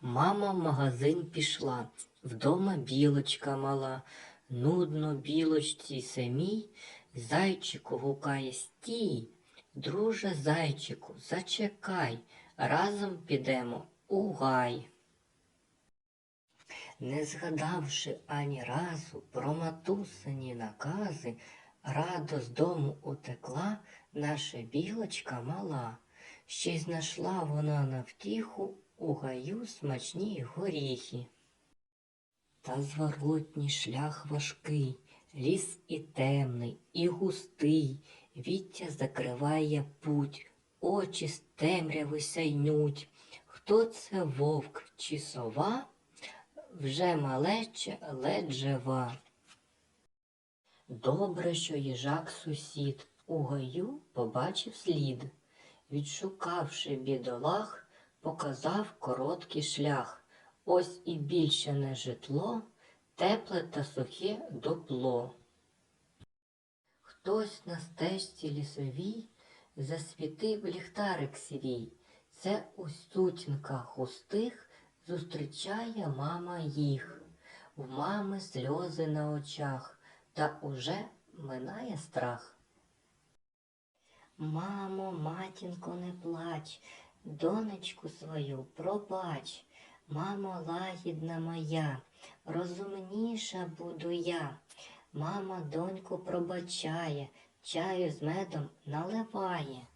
Мама в магазин пішла, вдома білочка мала. Нудно білочці самій, зайчику гукає стій. Друже зайчику, зачекай, разом підемо у гай. Не згадавши ані разу про матусині накази, радо з дому утекла наша білочка мала. Ще й знайшла вона на втіху у гаю смачні горіхи. Та зворотній шлях важкий, ліс і темний, і густий, віття закриває путь, очі з темряви сяйнуть. Хто це вовк чи сова? Вже малече ледь жива. Добре, що їжак сусід у гаю побачив слід. Відшукавши бідолах, показав короткий шлях. Ось і більше не житло, тепле та сухе дупло. Хтось на стежці лісовій засвітив ліхтарик свій. Це у сутінках густих зустрічає мама їх. У мами сльози на очах, та уже минає страх. Мамо, матінко, не плач, донечку свою пробач. Мамо лагідна моя, розумніша буду я. Мама доньку пробачає, чаю з медом наливає.